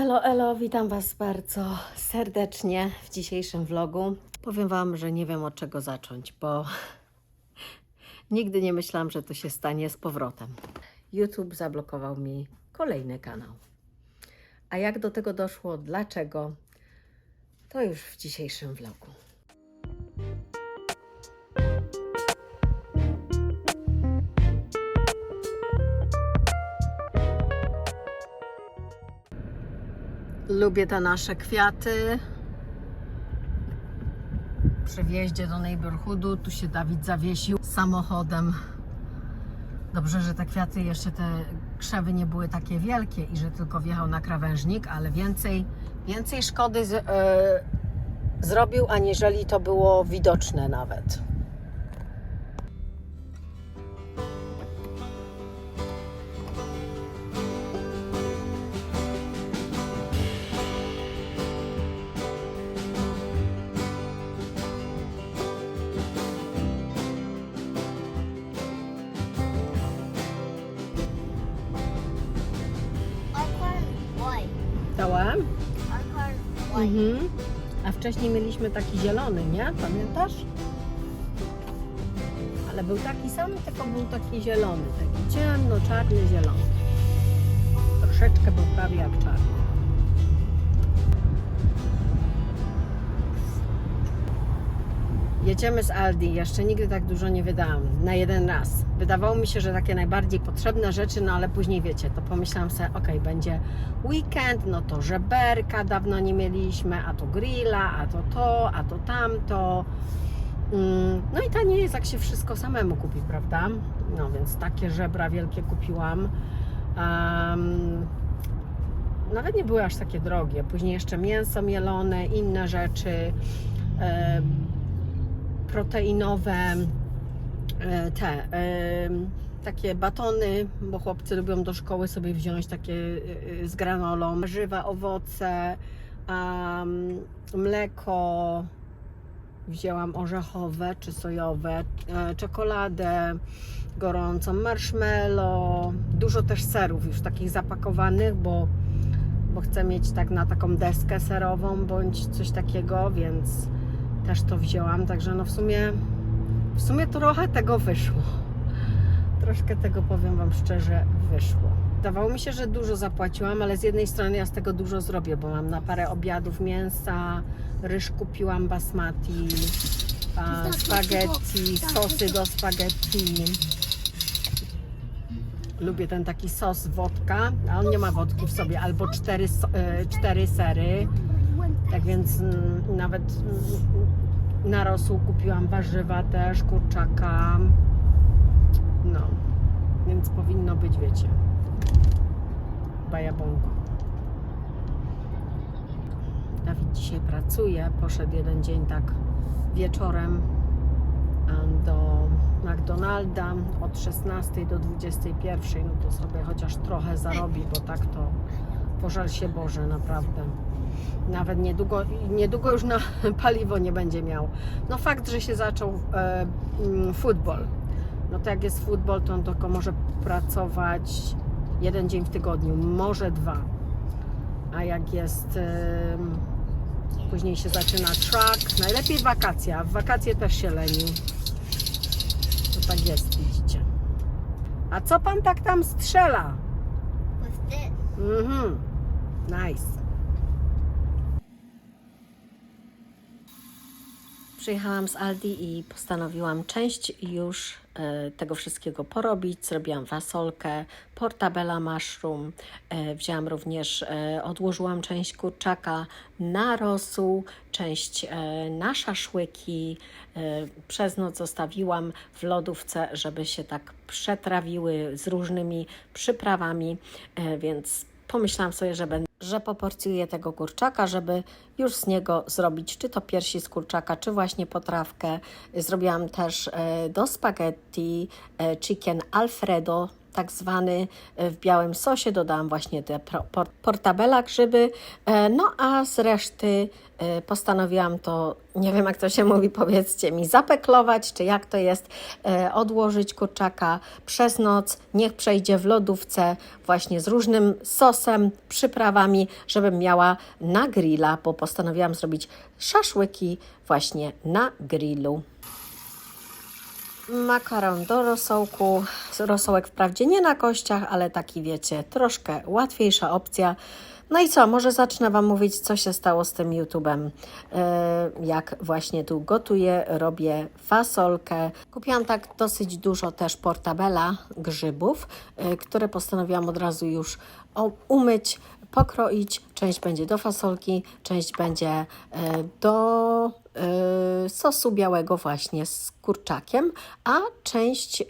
Elo, elo, witam Was bardzo serdecznie w dzisiejszym vlogu. Powiem Wam, że nie wiem od czego zacząć, bo nigdy nie myślałam, że to się stanie z powrotem. YouTube zablokował mi kolejny kanał. A jak do tego doszło, dlaczego, to już w dzisiejszym vlogu. Lubię te nasze kwiaty. Przy wjeździe do neighborhoodu tu się Dawid zawiesił samochodem. Dobrze, że te kwiaty jeszcze te krzewy nie były takie wielkie i że tylko wjechał na krawężnik, ale więcej, więcej szkody z, e, zrobił, aniżeli to było widoczne nawet. Mhm. A wcześniej mieliśmy taki zielony, nie? Pamiętasz? Ale był taki sam, tylko był taki zielony, taki ciemno-czarny zielony. Troszeczkę był prawie jak czarny. Jedziemy z Aldi. Jeszcze nigdy tak dużo nie wydałam. Na jeden raz. Wydawało mi się, że takie najbardziej potrzebne rzeczy, no ale później wiecie, to pomyślałam sobie, ok, będzie weekend, no to żeberka dawno nie mieliśmy, a to grilla, a to to, a to tamto. Mm, No i tanie jest, jak się wszystko samemu kupi, prawda? No więc takie żebra wielkie kupiłam. Em, nawet nie były aż takie drogie. Później jeszcze mięso mielone, inne rzeczy. em, proteinowe, e, te takie batony, bo chłopcy lubią do szkoły sobie wziąć takie e, e, z granolą, warzywa, owoce, mleko, wzięłam orzechowe czy sojowe, czekoladę gorącą, marshmallow, dużo też serów już takich zapakowanych, bo, bo chcę mieć tak na taką deskę serową bądź coś takiego, więc też to wzięłam, także no w sumie w sumie trochę tego wyszło. Troszkę tego powiem Wam szczerze wyszło. Wydawało mi się, że dużo zapłaciłam, ale z jednej strony ja z tego dużo zrobię, bo mam na parę obiadów mięsa, ryż kupiłam basmati, a, spaghetti, sosy do spaghetti. Lubię ten taki sos wodka, a on nie ma wodki w sobie, albo cztery, e, cztery sery. Tak więc mm, nawet mm, na rosół kupiłam warzywa też, kurczaka. No, więc powinno być, wiecie, bajabongo. Dawid dzisiaj pracuje, poszedł jeden dzień tak wieczorem em, do McDonalda od 16 do 21, no to sobie chociaż trochę zarobi, bo tak to pożal się Boże, naprawdę. Nawet niedługo, niedługo już na paliwo nie będzie miał. No fakt, że się zaczął e, mm, futbol. No to jak jest futbol, to on tylko może pracować jeden dzień w tygodniu, może dwa. A jak jest em, później się zaczyna track, najlepiej wakacje, a w wakacje też się leni. To tak jest, widzicie. A co pan tak tam strzela? Mhm. Nice. Przyjechałam z Aldi i postanowiłam część już e, tego wszystkiego porobić. Zrobiłam fasolkę, portabella mushroom. E, wzięłam również, e, odłożyłam część kurczaka na rosół, część na szaszłyki. Przez noc zostawiłam w lodówce, żeby się tak przetrawiły z różnymi przyprawami, więc pomyślałam sobie, że będę że poporcjuję tego kurczaka, żeby już z niego zrobić czy to piersi z kurczaka, czy właśnie potrawkę. Zrobiłam też e, do spaghetti e, chicken alfredo tak zwany e, w białym sosie. Dodałam właśnie te pro- por- portabella grzyby. E, No a z reszty e, postanowiłam to, nie wiem jak to się mówi, powiedzcie mi, zapeklować, czy jak to jest, odłożyć kurczaka przez noc. Niech przejdzie w lodówce właśnie z różnym sosem, przyprawami, żebym miała na grilla, bo postanowiłam zrobić szaszłyki właśnie na grillu makaron do rosołku. Rosołek wprawdzie nie na kościach, ale taki wiecie, troszkę łatwiejsza opcja. No i co, może zacznę Wam mówić, co się stało z tym YouTube'em. E, Jak właśnie tu gotuję, robię fasolkę. Kupiłam tak dosyć dużo też portabella grzybów, e, które postanowiłam od razu już umyć, pokroić. Część będzie do fasolki, część będzie e, do sosu białego właśnie z kurczakiem, a część e,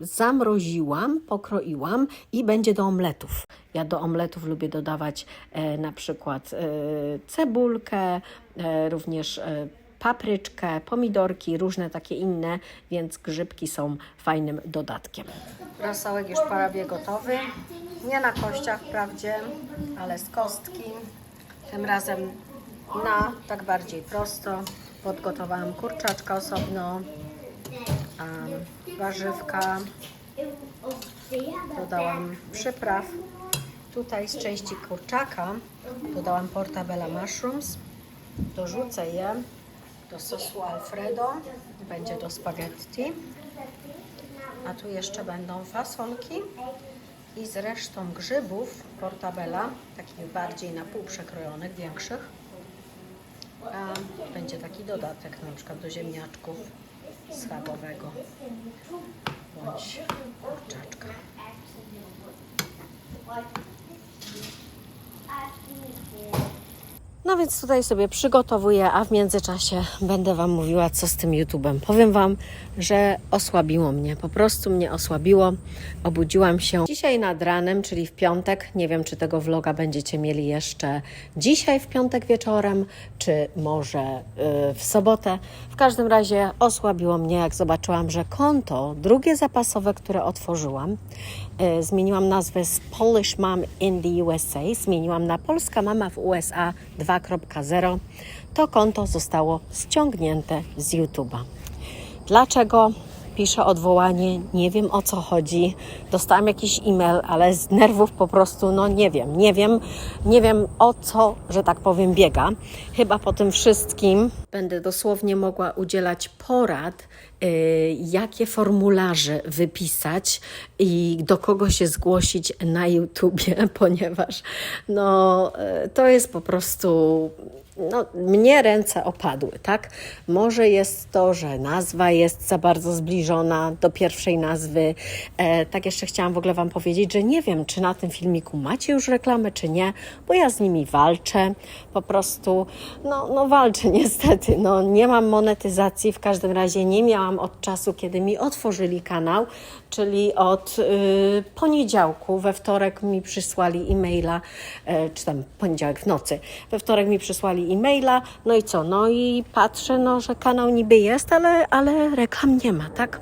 zamroziłam, pokroiłam i będzie do omletów. Ja do omletów lubię dodawać e, na przykład cebulkę, również papryczkę, pomidorki, różne takie inne, więc grzybki są fajnym dodatkiem. Rosołek już prawie gotowy. Nie na kościach wprawdzie, ale z kostki. Tym razem na tak bardziej prosto. Podgotowałam kurczaczka osobno, warzywka, dodałam przypraw. Tutaj z części kurczaka dodałam portabella mushrooms. Dorzucę je do sosu alfredo, będzie do spaghetti. A tu jeszcze będą fasolki i z resztą grzybów portabella, takich bardziej na pół przekrojonych, większych. A będzie taki dodatek na przykład do ziemniaczków schabowego bądź kurczaczka. No więc tutaj sobie przygotowuję, a w międzyczasie będę Wam mówiła, co z tym YouTube'em. Powiem Wam, że osłabiło mnie, po prostu mnie osłabiło. Obudziłam się dzisiaj nad ranem, czyli w piątek. Nie wiem, czy tego vloga będziecie mieli jeszcze dzisiaj w piątek wieczorem, czy może yy, w sobotę. W każdym razie osłabiło mnie, jak zobaczyłam, że konto drugie zapasowe, które otworzyłam, yy, zmieniłam nazwę z Polish Mom in the USA, zmieniłam na Polska Mama w USA 2.0. To konto zostało ściągnięte z YouTube'a. Dlaczego piszę odwołanie? Nie wiem o co chodzi. Dostałam jakiś e-mail, ale z nerwów po prostu, no nie wiem, nie wiem, nie wiem o co, że tak powiem, biega. Chyba po tym wszystkim będę dosłownie mogła udzielać porad, jakie formularze wypisać i do kogo się zgłosić na YouTubie, ponieważ no, yy, to jest po prostu no, mnie ręce opadły, tak? Może jest to, że nazwa jest za bardzo zbliżona do pierwszej nazwy. E, tak jeszcze chciałam w ogóle Wam powiedzieć, że nie wiem, czy na tym filmiku macie już reklamę, czy nie, bo ja z nimi walczę. Po prostu, no, no walczę niestety. No, nie mam monetyzacji, w każdym razie nie miałam od czasu, kiedy mi otworzyli kanał, czyli od y, poniedziałku. We wtorek mi przysłali e-maila, e, czy tam poniedziałek w nocy. We wtorek mi przysłali e-maila, no i co? No i patrzę, no, że kanał niby jest, ale, ale reklam nie ma, tak?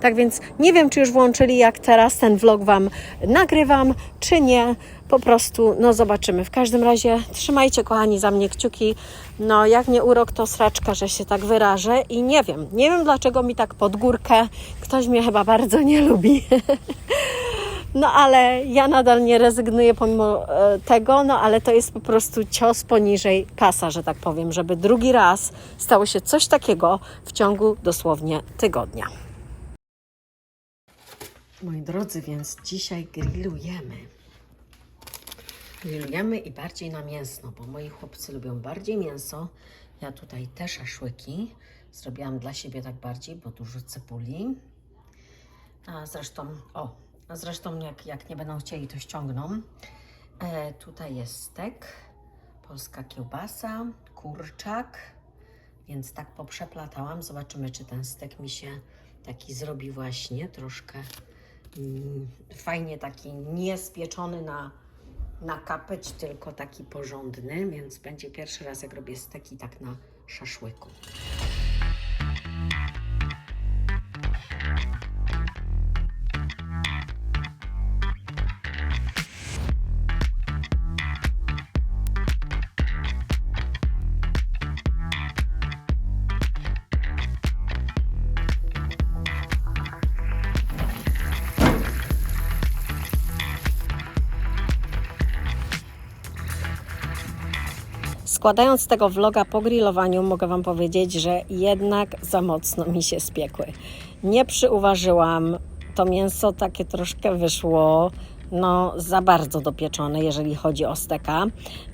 Tak więc nie wiem, czy już włączyli, jak teraz ten vlog Wam nagrywam, czy nie. Po prostu, no zobaczymy. W każdym razie trzymajcie, kochani, za mnie kciuki. No, jak nie urok, to sraczka, że się tak wyrażę. I nie wiem, nie wiem dlaczego mi tak pod górkę. Ktoś mnie chyba bardzo nie lubi. No ale ja nadal nie rezygnuję pomimo e, tego, no ale to jest po prostu cios poniżej pasa, że tak powiem, żeby drugi raz stało się coś takiego w ciągu dosłownie tygodnia. Moi drodzy, więc dzisiaj grillujemy. Grillujemy i bardziej na mięsno, bo moi chłopcy lubią bardziej mięso. Ja tutaj te szaszłyki zrobiłam dla siebie tak bardziej, bo dużo cebuli. A zresztą, o, a zresztą jak, jak nie będą chcieli, to ściągną. E, tutaj jest stek, polska kiełbasa, kurczak, więc tak poprzeplatałam. Zobaczymy, czy ten stek mi się taki zrobi właśnie troszkę mm, fajnie taki niespieczony na, na kapeć, tylko taki porządny, więc będzie pierwszy raz, jak robię steki tak na szaszłyku. Składając tego vloga po grillowaniu, mogę Wam powiedzieć, że jednak za mocno mi się spiekły. Nie przyuważyłam, to mięso takie troszkę wyszło no, za bardzo dopieczone, jeżeli chodzi o steka.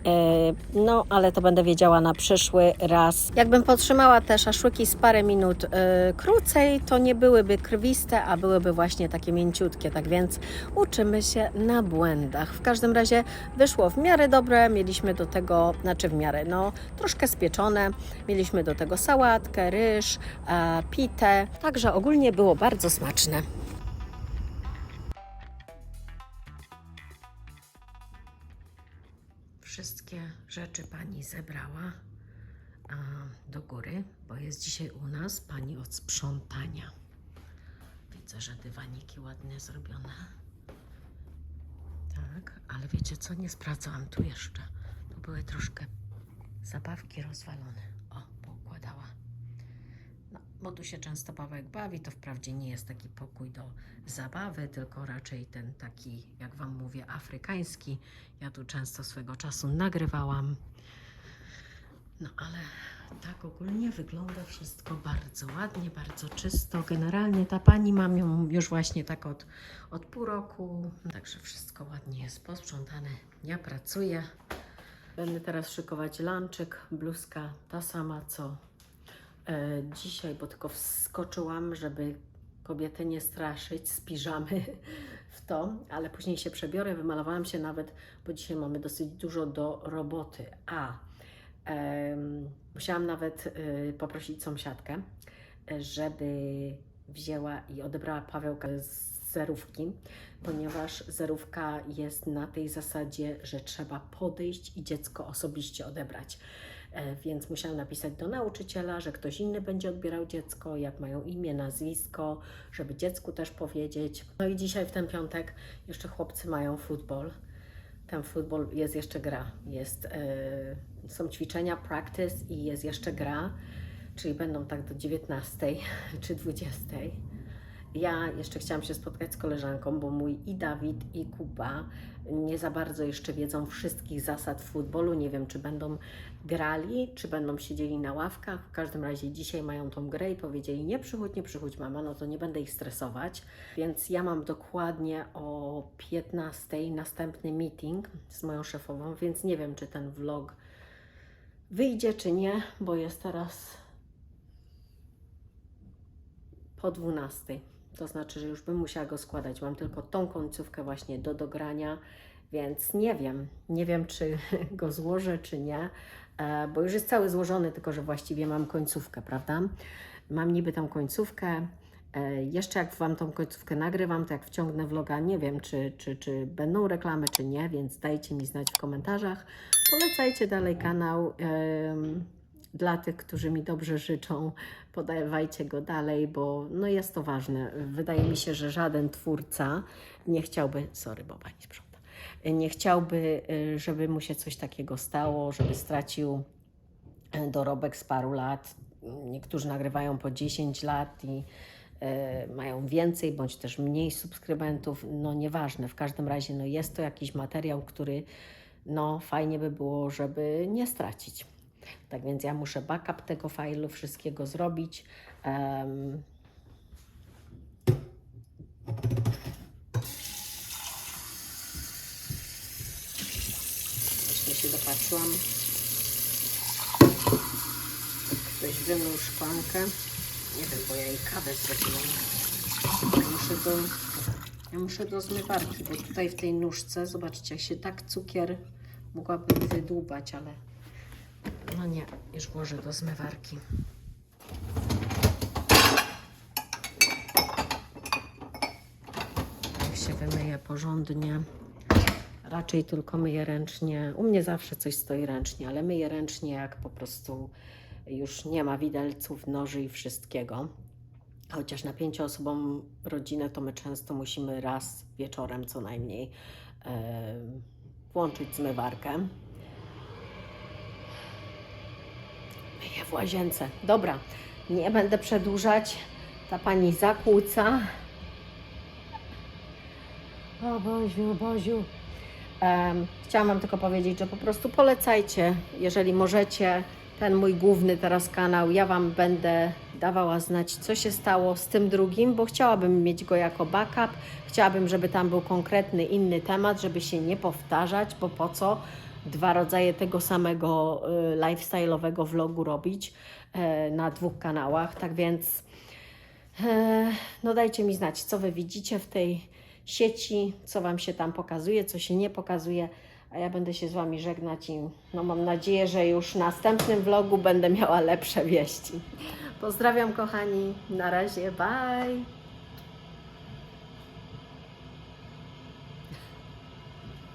Yy, No, ale to będę wiedziała na przyszły raz. Jakbym podtrzymała te szaszłyki z parę minut yy, krócej, to nie byłyby krwiste, a byłyby właśnie takie mięciutkie. Tak więc uczymy się na błędach. W każdym razie wyszło w miarę dobre. Mieliśmy do tego, znaczy w miarę, no troszkę spieczone. Mieliśmy do tego sałatkę, ryż, e, pitę. Także ogólnie było bardzo smaczne. Wszystkie rzeczy pani zebrała a, do góry, bo jest dzisiaj u nas pani od sprzątania. Widzę, że dywaniki ładnie zrobione. Tak, ale wiecie co? Nie sprawdzałam tu jeszcze. Tu były troszkę zabawki rozwalone. Bo tu się często Pawełek bawi, to wprawdzie nie jest taki pokój do zabawy, tylko raczej ten taki, jak Wam mówię, afrykański. Ja tu często swego czasu nagrywałam. No ale tak ogólnie wygląda wszystko bardzo ładnie, bardzo czysto. Generalnie ta pani mam ją już właśnie tak od, od pół roku, także wszystko ładnie jest posprzątane. Ja pracuję. Będę teraz szykować lanczyk, bluzka ta sama co dzisiaj, bo tylko wskoczyłam, żeby kobietę nie straszyć z piżamy w to, ale później się przebiorę, wymalowałam się nawet, bo dzisiaj mamy dosyć dużo do roboty. A em, musiałam nawet y, poprosić sąsiadkę, żeby wzięła i odebrała Pawełka z zerówki, ponieważ zerówka jest na tej zasadzie, że trzeba podejść i dziecko osobiście odebrać. E, Więc musiałam napisać do nauczyciela, że ktoś inny będzie odbierał dziecko, jak mają imię, nazwisko, żeby dziecku też powiedzieć. No i dzisiaj w ten piątek jeszcze chłopcy mają futbol. Ten futbol jest jeszcze gra. Jest, e, są ćwiczenia, practice i jest jeszcze gra, czyli będą tak do 19 czy 20. Ja jeszcze chciałam się spotkać z koleżanką, bo mój i Dawid, i Kuba nie za bardzo jeszcze wiedzą wszystkich zasad futbolu. Nie wiem, czy będą grali, czy będą siedzieli na ławkach. W każdym razie dzisiaj mają tą grę i powiedzieli: Nie przychodź, nie przychodź, mama, no to nie będę ich stresować. Więc ja mam dokładnie o 15 następny meeting z moją szefową, więc nie wiem, czy ten vlog wyjdzie, czy nie, bo jest teraz po 12. To znaczy, że już bym musiała go składać. Mam tylko tą końcówkę właśnie do dogrania, więc nie wiem. Nie wiem, czy go złożę, czy nie, e, bo już jest cały złożony, tylko że właściwie mam końcówkę, prawda? Mam niby tą końcówkę. E, Jeszcze jak Wam tą końcówkę nagrywam, to jak wciągnę vloga, nie wiem, czy, czy, czy będą reklamy, czy nie, więc dajcie mi znać w komentarzach. Polecajcie dalej kanał. Dla tych, którzy mi dobrze życzą, podawajcie go dalej, bo no jest to ważne. Wydaje mi się, że żaden twórca nie chciałby, sorry, bo pani sprząta, nie chciałby, y, żeby mu się coś takiego stało, żeby stracił y, dorobek z paru lat. Niektórzy nagrywają po 10 lat i y, mają więcej bądź też mniej subskrybentów. No nieważne, w każdym razie no jest to jakiś materiał, który no fajnie by było, żeby nie stracić. Tak więc ja muszę backup tego failu, wszystkiego zrobić. Em, Właśnie się dopatrzyłam. Ktoś wymył szklankę. Nie wiem, bo ja jej kawę zrobiłam. Ja muszę do, ja muszę do zmywarki, bo tutaj w tej nóżce, zobaczcie, jak się tak cukier mogłabym wydłubać, ale no nie, już włożę do zmywarki. Jak się wymyje porządnie. Raczej tylko myję ręcznie. U mnie zawsze coś stoi ręcznie, ale myję ręcznie, jak po prostu już nie ma widelców, noży i wszystkiego. Chociaż na pięcioosobową rodzinę to my często musimy raz wieczorem co najmniej e, włączyć zmywarkę. W łazience. Dobra, nie będę przedłużać. Ta pani zakłóca. O Boziu, Boziu. Em, Chciałam Wam tylko powiedzieć, że po prostu polecajcie, jeżeli możecie, ten mój główny teraz kanał. Ja Wam będę dawała znać, co się stało z tym drugim, bo chciałabym mieć go jako backup. Chciałabym, żeby tam był konkretny inny temat, żeby się nie powtarzać, bo po co dwa rodzaje tego samego y, lifestyle'owego vlogu robić e, na dwóch kanałach. Tak więc e, no dajcie mi znać, co Wy widzicie w tej sieci, co Wam się tam pokazuje, co się nie pokazuje, a ja będę się z Wami żegnać i no mam nadzieję, że już w następnym vlogu będę miała lepsze wieści. Pozdrawiam kochani, na razie, bye!